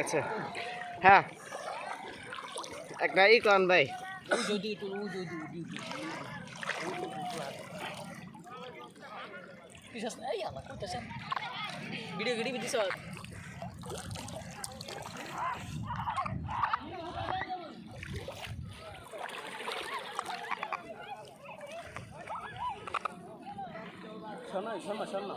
আচ্ছা হ্যাঁ একটা ই কন ভাই ও যদি একটু ও যদি Bisa ay apa kau tasan. Video gede bisa soal. শোনো শোনো শোনো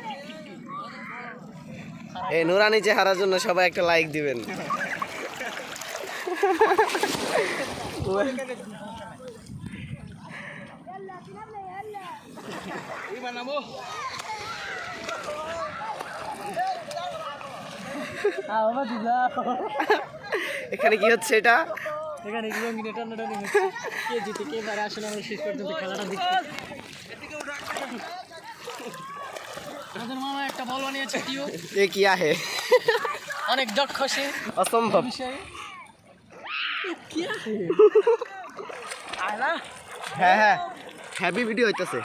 এই নুরানি চেহারার জন্য সবাই একটা লাইক দিবেন? এখানে কি হচ্ছে এটা? এখানে কি রঙিন এটা কে জিতে, কে পারে আসলে আমরা শেষ পর্যন্ত খেলাটা দেখতে আমাদের মামা একটা বল বানিয়েছে টিও এ কি আহে? অনেক দক্ষ সে। অসম্ভব। কি আছে আলা হ্যাঁ হ্যাঁ। হ্যাপি ভিডিও হইতাছে।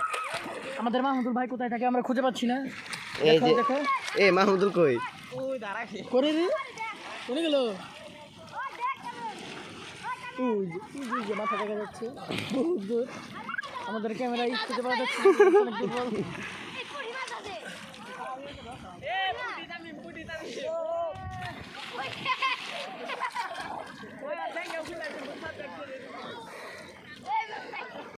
আমাদের মাহমুদুল ভাই কোথায় থাকে আমরা খুঁজে পাচ্ছি না। এই দেখো যে এ মাহমুদুল কই? করে রে? কোনে গেল? ওই যে, ওই যে, ওই যে মাথা দেখা যাচ্ছে। বহুত দূর। আমাদের ক্যামেরায় খুঁজে পাওয়া যাচ্ছে Eh, putita min, putita min. Oh. Voy a tener que hacer la